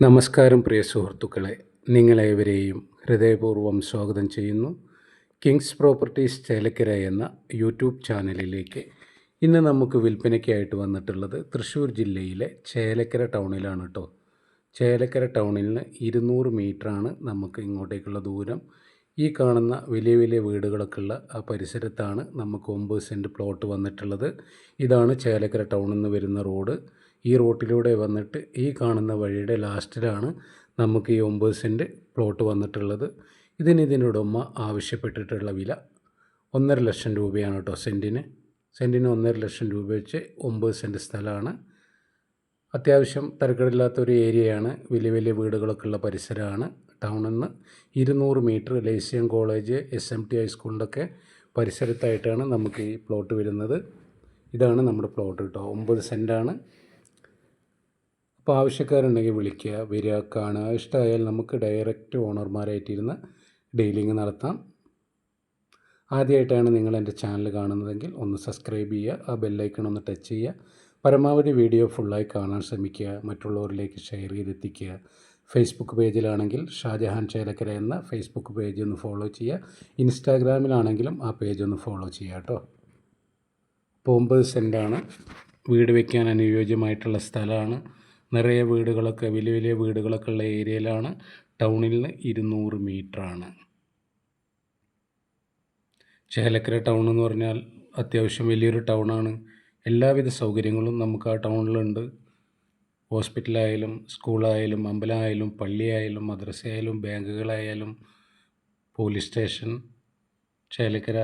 നമസ്കാരം പ്രിയ സുഹൃത്തുക്കളെ. നിങ്ങളേവരെയും ഹൃദയപൂർവം സ്വാഗതം ചെയ്യുന്നു. കിങ്സ് പ്രോപ്പർട്ടീസ് ചേലക്കര എന്ന യൂട്യൂബ് ചാനലിലേക്ക് ഇന്ന് നമുക്ക് വിൽപ്പനയ്ക്കായിട്ട് വന്നിട്ടുള്ളത് തൃശ്ശൂർ ജില്ലയിലെ ചേലക്കര ടൗണിലാണ് കേട്ടോ ചേലക്കര ടൗണിൽ നിന്ന് ഇരുന്നൂറ് മീറ്ററാണ് നമുക്ക് ഇങ്ങോട്ടേക്കുള്ള ദൂരം. ഈ കാണുന്ന വലിയ വലിയ വീടുകളൊക്കെ ഉള്ള ആ പരിസരത്താണ് നമുക്ക് ഒമ്പത് സെന്റ് പ്ലോട്ട് വന്നിട്ടുള്ളത്. ഇതാണ് ചേലക്കര ടൗണിൽ നിന്ന് വരുന്ന റോഡ്. ഈ റോട്ടിലൂടെ വന്നിട്ട് ഈ കാണുന്ന വഴിയുടെ ലാസ്റ്റിലാണ് നമുക്ക് ഈ ഒമ്പത് സെന്റ് പ്ലോട്ട് വന്നിട്ടുള്ളത്. ഇതിന് ഇതിനുടമ ആവശ്യപ്പെട്ടിട്ടുള്ള വില ഒന്നര ലക്ഷം രൂപയാണ് കേട്ടോ സെന്റിന്. സെന്റിന് ഒന്നര ലക്ഷം രൂപ വെച്ച് ഒമ്പത് സെന്റ് സ്ഥലമാണ്. അത്യാവശ്യം തരക്കേടില്ലാത്ത ഒരു ഏരിയയാണ്. വലിയ വലിയ വീടുകളൊക്കെ ഉള്ള പരിസരമാണ്. ടൗണിൽ നിന്ന് ഇരുന്നൂറ് metre ലേസിയം college S M T ഹൈസ്കൂളിന്റെ ഒക്കെ പരിസരത്തായിട്ടാണ് നമുക്ക് ഈ പ്ലോട്ട് വരുന്നത്. ഇതാണ് നമ്മുടെ പ്ലോട്ട് കേട്ടോ. ഒമ്പത് സെന്റാണ്. അപ്പോൾ ആവശ്യക്കാരുണ്ടെങ്കിൽ വിളിക്കുക വരിക കാണുക. ഇഷ്ടമായാൽ നമുക്ക് ഡയറക്റ്റ് ഓണർമാരായിട്ടിരുന്ന് ഡീലിംഗ് നടത്താം. ആദ്യമായിട്ടാണ് നിങ്ങൾ എന്റെ ചാനൽ കാണുന്നതെങ്കിൽ ഒന്ന് സബ്സ്ക്രൈബ് ചെയ്യുക ആ ബെല്ലൈക്കൺ ഒന്ന് ടച്ച് ചെയ്യുക. പരമാവധി വീഡിയോ ഫുള്ളായി കാണാൻ ശ്രമിക്കുക മറ്റുള്ളവരിലേക്ക് ഷെയർ ചെയ്തെത്തിക്കുക. ഫേസ്ബുക്ക് പേജിലാണെങ്കിൽ ഷാജഹാൻ ചേലക്കര എന്ന ഫേസ്ബുക്ക് പേജ് ഒന്ന് ഫോളോ ചെയ്യുക. ഇൻസ്റ്റാഗ്രാമിലാണെങ്കിലും ആ പേജ് ഒന്ന് ഫോളോ ചെയ്യുക കേട്ടോ. ഇപ്പോൾ ഒമ്പത് സെന്റാണ് വീട് വയ്ക്കാൻ അനുയോജ്യമായിട്ടുള്ള സ്ഥലമാണ്. നിറയെ വീടുകളൊക്കെ വലിയ വലിയ വീടുകളൊക്കെ ഉള്ള ഏരിയയിലാണ്. ടൗണിൽ നിന്ന് ഇരുന്നൂറ് ആണ് ചേലക്കര ടൗൺ എന്ന് പറഞ്ഞാൽ അത്യാവശ്യം വലിയൊരു ടൗണാണ്. എല്ലാവിധ സൗകര്യങ്ങളും നമുക്ക് ആ ടൗണിലുണ്ട്. ഹോസ്പിറ്റലായാലും സ്കൂളായാലും അമ്പലമായാലും പള്ളിയായാലും മദ്രസയായാലും ബാങ്കുകളായാലും പോലീസ് സ്റ്റേഷൻ ചേലക്കര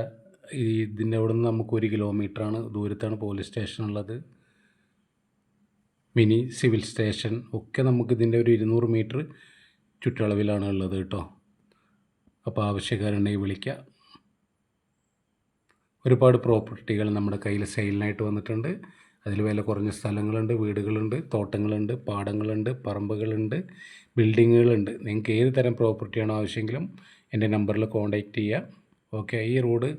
ഇതിന്റെ അവിടെ നിന്ന് നമുക്ക് ഒരു കിലോമീറ്ററാണ് ദൂരത്താണ് പോലീസ് സ്റ്റേഷൻ ഉള്ളത് മിനി സിവിൽ സ്റ്റേഷൻ ഒക്കെ നമുക്ക് ഇതിന്റെ ഒരു ഇരുന്നൂറ് മീറ്റർ ചുറ്റളവിലാണ് ഉള്ളത് കേട്ടോ. അപ്പോൾ ആവശ്യക്കാരുണ്ടെങ്കിൽ വിളിക്കുക ഒരുപാട് പ്രോപ്പർട്ടികൾ നമ്മുടെ കയ്യിൽ സെയിലിനായിട്ട് വന്നിട്ടുണ്ട്. അതിൽ വില കുറഞ്ഞ സ്ഥലങ്ങളുണ്ട് വീടുകളുണ്ട് തോട്ടങ്ങളുണ്ട് പാടങ്ങളുണ്ട് പറമ്പുകളുണ്ട് ബിൽഡിങ്ങുകളുണ്ട്. നിങ്ങൾക്ക് ഏത് തരം പ്രോപ്പർട്ടിയാണോ ആവശ്യമെങ്കിലും എന്റെ നമ്പറിൽ കോൺടാക്റ്റ് ചെയ്യുക ഓക്കെ ഈ റോഡ്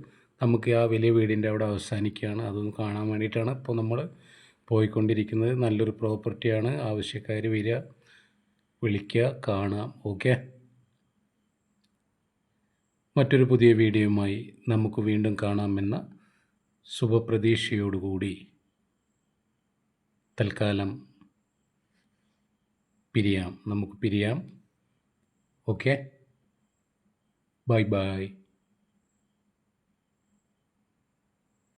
നമുക്ക് ആ വലിയ വീടിന്റെ അവിടെ അവസാനിക്കുകയാണ്. അതൊന്ന് കാണാൻ വേണ്ടിയിട്ടാണ്. ഇപ്പോൾ നമ്മൾ പോയിക്കൊണ്ടിരിക്കുന്നത്. നല്ലൊരു പ്രോപ്പർട്ടിയാണ്. ആവശ്യക്കാർ വരിക വിളിക്കുക കാണാം ഓക്കെ? മറ്റൊരു പുതിയ വീഡിയോയുമായി നമുക്ക് വീണ്ടും കാണാമെന്ന ശുഭപ്രതീക്ഷയോടുകൂടി തൽക്കാലം പിരിയാം. നമുക്ക് പിരിയാം. ഓക്കെ? Bye bye.